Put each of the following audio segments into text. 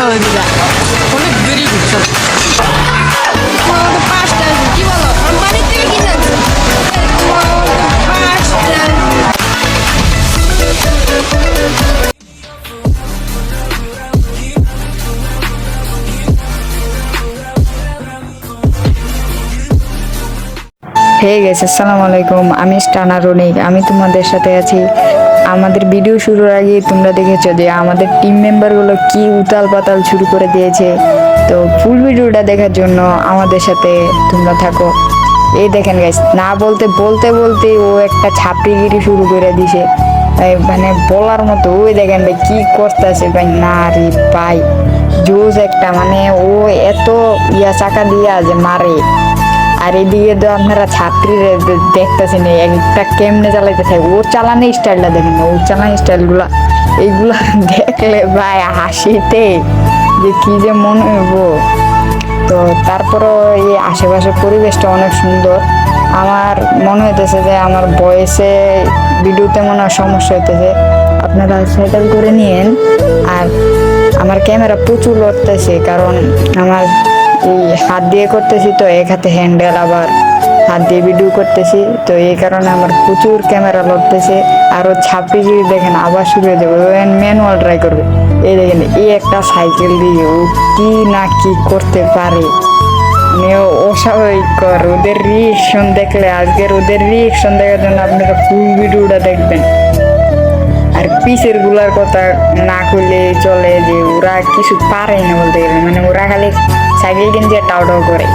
হল দিলা অনেক হে গেছে। আসসালামু আলাইকুম, আমি স্টানা রনিক আমি তোমাদের সাথে আছি। আমাদের ভিডিও শুরুর আগে তোমরা দেখেছ যে আমাদের টিম মেম্বারগুলো কি উতাল পাতাল শুরু করে দিয়েছে। তো ফুল ভিডিওটা দেখার জন্য আমাদের সাথে তোমরা থাকো। এই দেখেন গাইস না বলতে বলতে বলতে ও একটা ছাপড়িগিরি শুরু করে দিছে। মানে বলার মতো, ওই দেখেন ভাই কি করতেছে ভাই, না রে ভাই। জোস একটা মানে ও এত ইয়া চাকা দিয়া যে মারে। আর এদিকে তো আপনারা ছাত্রীরা দেখতেছেন একটা কেমনে চালাইতেছে? ওর চালানো স্টাইলটা দেখেন ওর চালানো স্টাইলগুলো, এইগুলো দেখলে ভাই হাসিতে, যে কি যে মনে হইব। তো তারপরও এই আশেপাশের পরিবেশটা অনেক সুন্দর। আমার মনে হইতেছে যে আমার বয়সে ভিডিওতে মনে হয় সমস্যা হইতেছে। আপনারা সেটেল করে নিয়েন। আর আমার ক্যামেরা প্রচুর লড়তেছে, কারণ আমার এই হাত দিয়ে করতেছি তো, এক হাতে হ্যান্ডেল আবার হাত দিয়ে ভিডিও করতেছি। তো এই কারণে আমার প্রচুর ক্যামেরা লড়তেছে। আরও ছাপড়ি যদি দেখেন, আবার শুরু হয়ে যাবে। ম্যানুয়াল ট্রাই করবে। এই দেখেন, এই একটা সাইকেল দিয়ে ও কী না কী করতে পারে। মানে ও অস্বাভাবিকর ওদের রিয়েকশন দেখলে, আজকের ওদের রিয়েকশন দেখার জন্য আপনারা ফুল ভিডিওটা দেখবেন। আর পিসেরগুলার কথা না করলে চলে যে ওরা কিছু পারে না বলতে গেলে। মানে ওরা খালি সাইকেল কিনছে টাউটাও করে।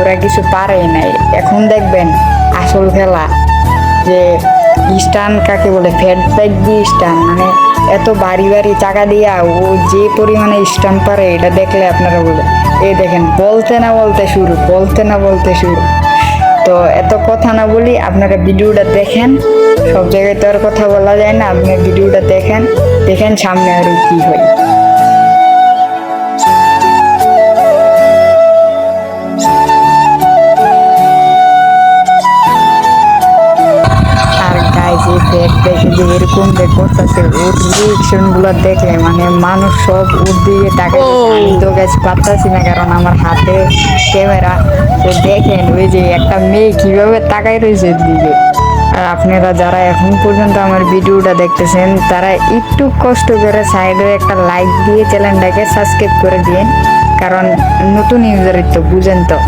ওরা কিছু পারেই নাই। এখন দেখবেন আসল খেলা যে স্টান কাকে বলে, ফ্যাট ব্যাগ দিয়ে স্টান মানে এত বাড়ি বাড়ি চাকা দিয়া ও যে পরিমাণে স্টান পারে, এটা দেখলে আপনারা বলে এই দেখেন, বলতে না বলতে শুরু, বলতে না বলতে শুরু। তো এত কথা না বলি, আপনারা ভিডিওটা দেখেন। সব জায়গায় তো আর কথা বলা যায় না আপনি ভিডিওটা দেখেন দেখেন সামনে আরও কি হয়। ওর রিয়েকশনগুলো দেখলে মানে মানুষ সব ওর দিকে টাকা তো গাছ পারতাছি না কারণ আমার হাতে ক্যামেরা। তো দেখেন ওই যে একটা মেয়ে কীভাবে তাকাই রয়েছে দিকে আর আপনারা যারা এখন পর্যন্ত আমার ভিডিওটা দেখতেছেন তারা একটু কষ্ট করে সাইডে একটা লাইক দিয়ে চ্যানেলটাকে সাবস্ক্রাইব করে দিন কারণ নতুন ইউজারের তো বুঝেন তো।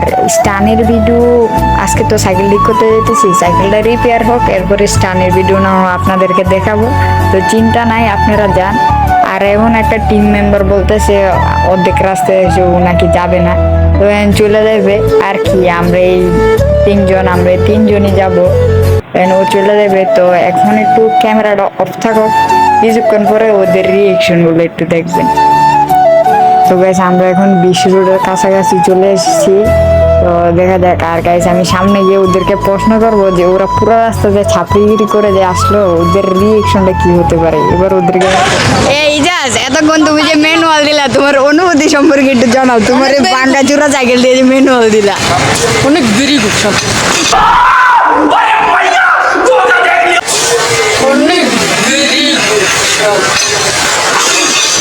আর স্টানের ভিডিও, আজকে তো সাইকেল ঠিক করতে যেতেছি সাইকেলটা রিপেয়ার হোক, এরপরে স্টানের ভিডিও না আপনাদেরকে দেখাবো। তো চিন্তা নাই, আপনারা যান। আর এমন একটা টিম মেম্বার বলতেছে, অর্ধেক রাস্তায় এসে ও নাকি যাবে না। তো চলে যাবে আর কি, আমরা এই তিনজন, আমরা তিনজনই যাব। ও চলে যাবে তো এখন একটু ক্যামেরাটা অফ থাকুক। কিছুক্ষণ পরে ওদের রিয়েকশনগুলো একটু দেখবেন। তো গাইস আমরা এখন বিশ্ব রোডের কাছাকাছি চলে এসেছি। তো দেখা যাক আর গাইস আমি সামনে গিয়ে ওদেরকে প্রশ্ন করব যে ওরা পুরো রাস্তা যে ছাপড়িগিরি করে যে আসলো ওদের রিয়েকশনটা কি হতে পারে? এবার ওদেরকে এই ইজাজ এতক্ষণ তুমি যে ম্যানুয়াল দিলা তোমার অনুভূতি সম্পর্কে একটু জানাও। তোমার এই বাঙ্গা চূড়া সাইকেল দিয়ে যে ম্যানুয়াল দিলা। অনেক দেরি করছ।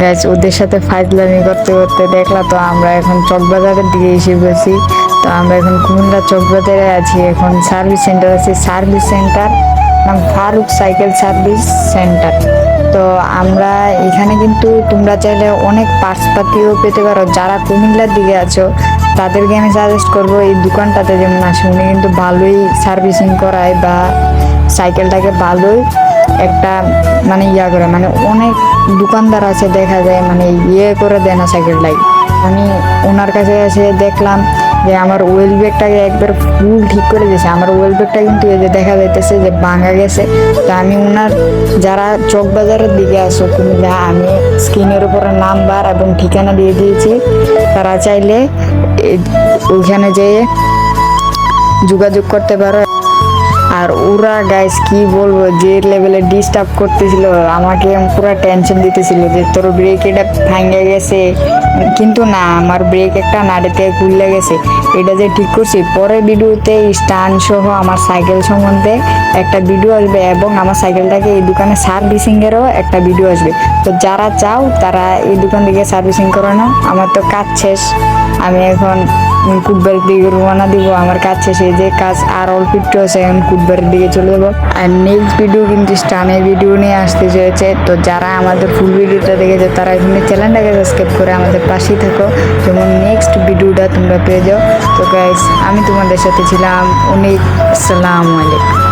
গ্যাস ওদের সাথে ফাইজলামি করতে করতে দেখলা তো আমরা এখন চকবাজারের দিকে এসে গেছি তো আমরা এখন কুমিল্লা চকবাজারে আছি। এখন সার্ভিস সেন্টার আছে। সার্ভিস সেন্টার নাম ফারুক সাইকেল সার্ভিস সেন্টার তো আমরা এখানে কিন্তু তোমরা চাইলে অনেক পার্টসপাতিও পেতে পারো। যারা কুমিল্লার দিকে আছো, তাদেরকে আমি সাজেস্ট করব এই দোকানটাতে যেমন আসে, উনি কিন্তু ভালোই সার্ভিসিং করায় বা সাইকেলটাকে ভালোই একটা মানে ইয়া করে মানে অনেক দোকানদার আছে দেখা যায় মানে ইয়ে করে দেয় না সাইকেল সাইকেলটাই আমি ওনার কাছে এসে দেখলাম যে আমার ওয়েল ব্যাগটাকে একবার ফুল ঠিক করে দিয়েছে। আমার ওয়েল ব্যাগটা কিন্তু এই যে দেখা যাইতেছে যে ভাঙা গেছে। তো আমি ওনার, যারা চকবাজারের দিকে আসো তুমি যা, আমি স্ক্রিনের উপরে নাম্বার এবং ঠিকানা দিয়ে দিয়েছি। তারা চাইলে ওইখানে যেয়ে যোগাযোগ করতে পারো। আর ওরা গাইস কি বলব, যে লেভেলে ডিস্টার্ব করতেছিল, আমাকে পুরো টেনশন দিতেছিল যে তোর ব্রেক এটা ভাঙে গেছে। কিন্তু না, আমার ব্রেক একটা নাড়িতে খুললে গেছে। এটা যে ঠিক করছি, পরের ভিডিওতে স্টান সহ আমার সাইকেল সম্বন্ধে একটা ভিডিও আসবে এবং আমার সাইকেলটাকে এই দোকানে সার্ভিসিংয়েরও একটা ভিডিও আসবে। তো যারা চাও, তারা এই দোকান থেকে সার্ভিসিং করে নাও আমার তো কাজ শেষ। আমি এখন কুটবাড়ির দিকে রওনা দিব, আমার কাজ শেষে যে কাজ আর অল্প একটু আছে, এখন কুটবাড়ির দিকে চলে যাব। আর নেক্সট ভিডিও কিন্তু স্টানের ভিডিও নিয়ে আসতে চলেছে, তো যারা আমাদের ফুল ভিডিওটা দেখেছে, তারা এখানে চ্যানেলটাকে সাবস্ক্রাইব করে আমাদের পাশেই থাকো, যেমন নেক্সট ভিডিওটা তোমরা পেয়ে যাও। তো গাইস আমি তোমাদের সাথে ছিলাম, অনেক, আসসালামু আলাইকুম।